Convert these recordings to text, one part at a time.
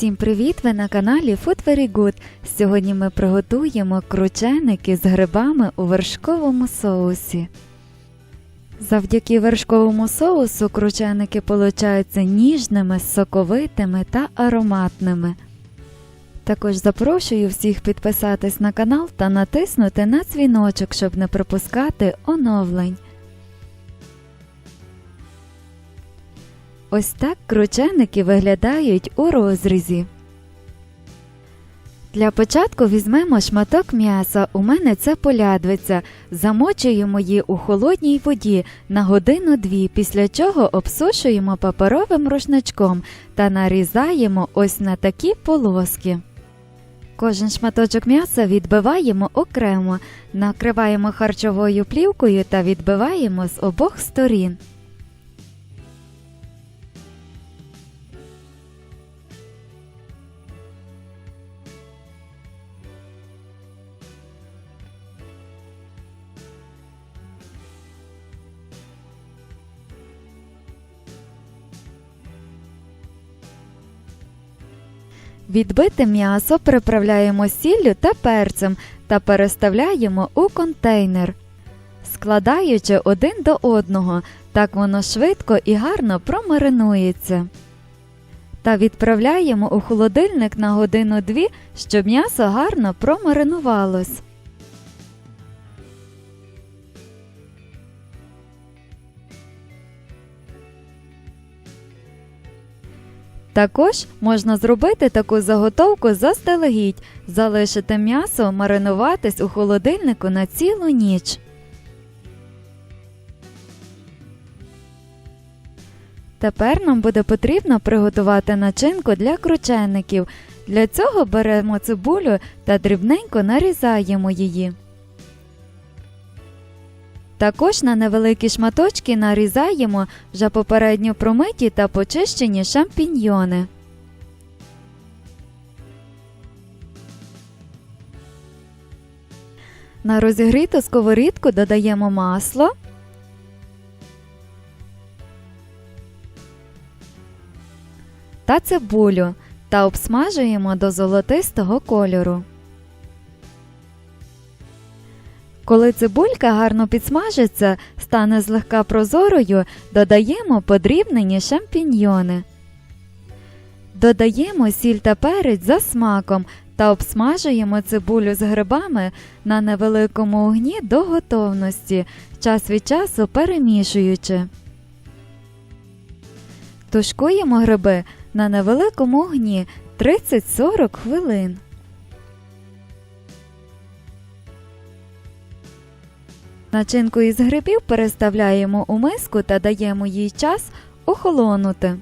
Всім привіт! Ви на каналі Food Very Good. Сьогодні ми приготуємо крученики з грибами у вершковому соусі. Завдяки вершковому соусу крученики получаються ніжними, соковитими та ароматними. Також запрошую всіх підписатись на канал та натиснути на дзвіночок, щоб не пропускати оновлень. Ось так крученики виглядають у розрізі. Для початку візьмемо шматок м'яса, у мене це полядвиця, замочуємо її у холодній воді на годину-дві, після чого обсушуємо паперовим рушничком та нарізаємо ось на такі полоски. Кожен шматочок м'яса відбиваємо окремо, накриваємо харчовою плівкою та відбиваємо з обох сторін. Відбите м'ясо приправляємо сіллю та перцем та переставляємо у контейнер, складаючи один до одного, так воно швидко і гарно промаринується. Та відправляємо у холодильник на годину-дві, щоб м'ясо гарно промаринувалось. Також можна зробити таку заготовку заздалегідь, залишити м'ясо маринуватись у холодильнику на цілу ніч. Тепер нам буде потрібно приготувати начинку для кручеників. Для цього беремо цибулю та дрібненько нарізаємо її. Також на невеликі шматочки нарізаємо вже попередньо промиті та почищені шампіньйони. На розігріту сковорідку додаємо масло. Та цибулю та обсмажуємо до золотистого кольору. Коли цибулька гарно підсмажиться, стане злегка прозорою, додаємо подрібнені шампіньйони. Додаємо сіль та перець за смаком та обсмажуємо цибулю з грибами на невеликому огні до готовності, час від часу перемішуючи. Тушкуємо гриби на невеликому огні 30-40 хвилин. Начинку із грибів переставляємо у миску та даємо їй час охолонути.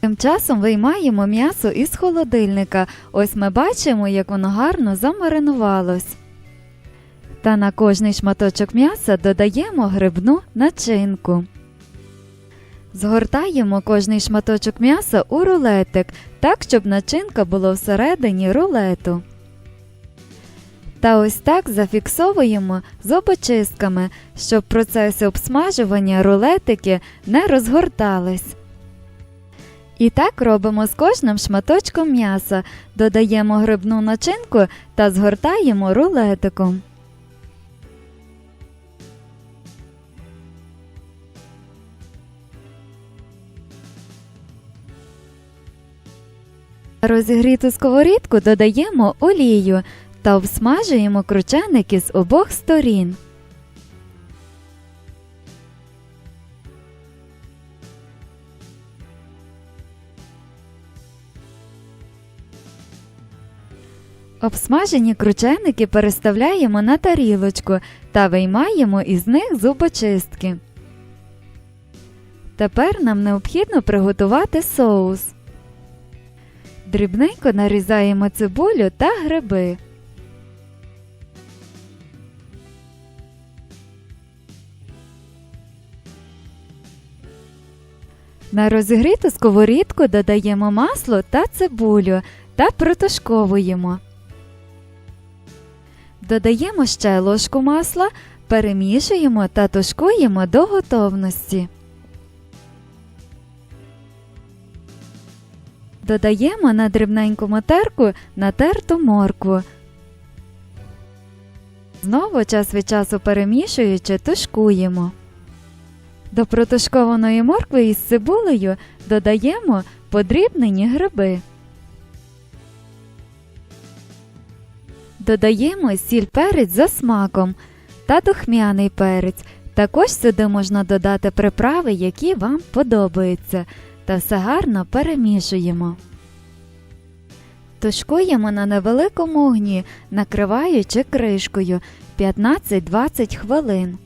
Тим часом виймаємо м'ясо із холодильника. Ось ми бачимо, як воно гарно замаринувалось. Та на кожний шматочок м'яса додаємо грибну начинку. Згортаємо кожний шматочок м'яса у рулетик, так, щоб начинка була всередині рулету. Та ось так зафіксовуємо зубочистками, щоб в процесі обсмажування рулетики не розгортались. І так робимо з кожним шматочком м'яса, додаємо грибну начинку та згортаємо рулетиком. Розігріту сковорідку додаємо олію та обсмажуємо крученики з обох сторін. Обсмажені крученики переставляємо на тарілочку та виймаємо із них зубочистки. Тепер нам необхідно приготувати соус. Дрібненько нарізаємо цибулю та гриби. На розігріту сковорідку додаємо масло та цибулю та протушковуємо. Додаємо ще ложку масла, перемішуємо та тушкуємо до готовності. Додаємо на дрібненьку мотерку натерту моркву. Знову час від часу перемішуючи, тушкуємо. До протушкованої моркви із цибулею додаємо подрібнені гриби. Додаємо сіль перець за смаком та духмяний перець. Також сюди можна додати приправи, які вам подобаються, та все гарно перемішуємо. Тушкуємо на невеликому огні, накриваючи кришкою 15-20 хвилин.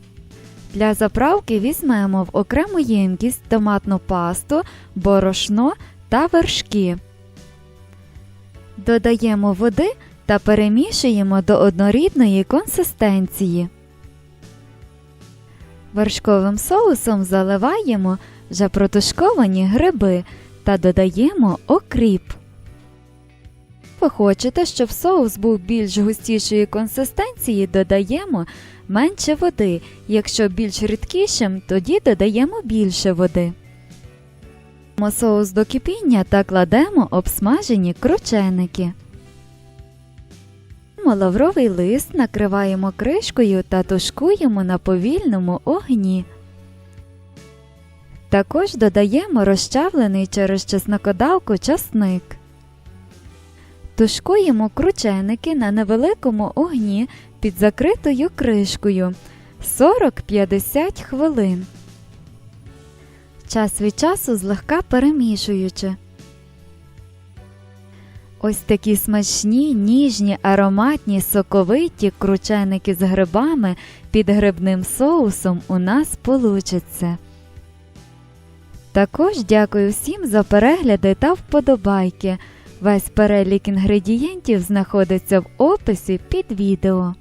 Для заправки візьмемо в окрему ємкість томатну пасту, борошно та вершки. Додаємо води та перемішуємо до однорідної консистенції. Вершковим соусом заливаємо вже протушковані гриби та додаємо окріп. Ви хочете, щоб соус був більш густішої консистенції, додаємо менше води. Якщо більш рідкішим, тоді додаємо більше води. Соус до кипіння та кладемо обсмажені крученики. Лавровий лист накриваємо кришкою та тушкуємо на повільному огні. Також додаємо розчавлений через чеснокодавку часник. Тушкуємо крученики на невеликому огні під закритою кришкою 40-50 хвилин. Час від часу злегка перемішуючи. Ось такі смачні, ніжні, ароматні, соковиті крученики з грибами під грибним соусом у нас получаться. Також дякую всім за перегляди та вподобайки. Весь перелік інгредієнтів знаходиться в описі під відео.